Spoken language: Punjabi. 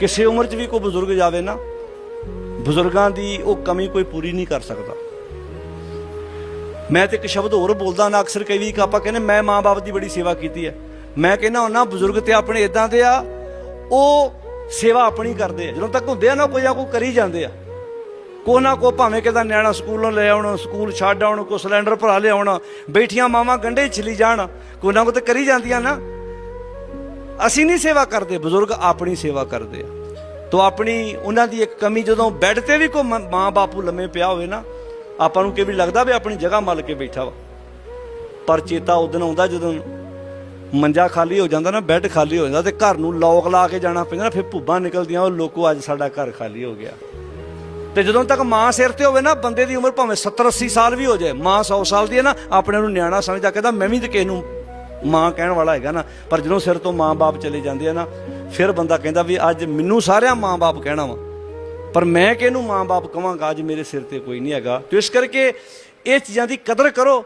ਕਿਸੇ ਉਮਰ 'ਚ ਵੀ ਕੋਈ ਬਜ਼ੁਰਗ ਜਾਵੇ ਨਾ, ਬਜ਼ੁਰਗਾਂ ਦੀ ਉਹ ਕਮੀ ਕੋਈ ਪੂਰੀ ਨਹੀਂ ਕਰ ਸਕਦਾ। ਮੈਂ ਤੇ ਇੱਕ ਸ਼ਬਦ ਹੋਰ ਬੋਲਦਾ ਨਾ, ਅਕਸਰ ਕਈ ਵੀ ਆਪਾਂ ਕਹਿੰਦੇ ਮੈਂ ਮਾਂ-ਬਾਪ ਦੀ ਬੜੀ ਸੇਵਾ ਕੀਤੀ ਹੈ। ਮੈਂ ਕਹਿੰਦਾ ਉਹਨਾਂ ਬਜ਼ੁਰਗ ਤੇ ਆਪਣੇ ਇਦਾਂ ਦੇ ਆ, ਉਹ ਸੇਵਾ ਆਪਣੀ ਕਰਦੇ ਆ। ਜਦੋਂ ਤੱਕ ਹੁੰਦੇ ਆ ਨਾ, ਕੋਈ ਨਾ ਕੋਈ ਕਰੀ ਜਾਂਦੇ ਆ। ਕੋ ਨਾ ਕੋ ਭਾਵੇਂ ਕਿਦਾ ਨਿਆਣਾ ਸਕੂਲੋਂ ਲੈ ਆਉਣ, ਸਕੂਲ ਛੱਡ ਆਉਣ ਕੋ ਸਿਲੰਡਰ ਭਰਾ ਲਿਆਉਣ, ਬੈਠੀਆਂ ਮਾਵਾਂ ਗੰਢੇ ਛਿਲੀ ਜਾਣ ਕੋ ਨਾ ਕੋ ਤੇ ਕਰੀ ਜਾਂਦੀਆਂ ਨਾ। ਅਸੀਂ ਨਹੀਂ ਸੇਵਾ ਕਰਦੇ, ਬਜ਼ੁਰਗ ਆਪਣੀ ਸੇਵਾ ਕਰਦੇ ਆ। ਤੋ ਆਪਣੀ ਉਹਨਾਂ ਦੀ ਇੱਕ ਕਮੀ ਜਦੋਂ ਬੈੱਡ ਤੇ ਵੀ ਕੋ ਮਾਂ ਬਾਪੂ ਲੰਮੇ ਪਿਆ ਹੋਵੇ ਨਾ, ਆਪਾਂ ਨੂੰ ਕਿਵੇਂ ਲੱਗਦਾ ਵੀ ਆਪਣੀ ਜਗ੍ਹਾ ਮੱਲ ਕੇ ਬੈਠਾ ਵਾ। ਪਰ ਚੇਤਾ ਉਦੋਂ ਆਉਂਦਾ ਜਦੋਂ ਮੰਜਾ ਖਾਲੀ ਹੋ ਜਾਂਦਾ ਨਾ, ਬੈੱਡ ਖਾਲੀ ਹੋ ਜਾਂਦਾ ਤੇ ਘਰ ਨੂੰ ਲੌਕ ਲਾ ਕੇ ਜਾਣਾ ਪੈਂਦਾ ਨਾ, ਫਿਰ ਭੁੱਬਾਂ ਨਿਕਲਦੀਆਂ, ਉਹ ਲੋਕੋ ਅੱਜ ਸਾਡਾ ਘਰ ਖਾਲੀ ਹੋ ਗਿਆ। ਤੇ ਜਦੋਂ ਤੱਕ ਮਾਂ ਸਿਰ ਤੇ ਹੋਵੇ ਨਾ, ਬੰਦੇ ਦੀ ਉਮਰ ਭਾਵੇਂ 70 80 ਸਾਲ ਵੀ ਹੋ ਜਾਏ, ਮਾਂ 100 ਸਾਲ ਦੀ ਹੈ ਨਾ, ਆਪਣੇ ਨੂੰ ਨਿਆਣਾ ਸਮਝਦਾ, ਕਹਿੰਦਾ ਮੈਂ ਵੀ ਤੇ ਕਿਸੇ ਨੂੰ ਮਾਂ ਕਹਿਣ ਵਾਲਾ ਹੈਗਾ ਨਾ, ਪਰ ਜਦੋਂ ਸਿਰ ਤੋਂ ਮਾਂ-ਬਾਪ ਚਲੇ ਜਾਂਦੇ ਆ ਨਾ, ਫਿਰ ਬੰਦਾ ਕਹਿੰਦਾ ਵੀ ਅੱਜ ਮੈਨੂੰ ਸਾਰਿਆਂ ਮਾਂ-ਬਾਪ ਕਹਿਣਾ ਵਾ। ਪਰ ਮੈਂ ਕਿਹਨੂੰ ਮਾਂ-ਬਾਪ ਕਵਾਂਗਾ ਅੱਜ ਮੇਰੇ ਸਿਰ ਤੇ ਕੋਈ ਨਹੀਂ ਹੈਗਾ। ਤੇ ਇਸ ਕਰਕੇ ਇਹ ਚੀਜ਼ਾਂ ਦੀ ਕਦਰ ਕਰੋ।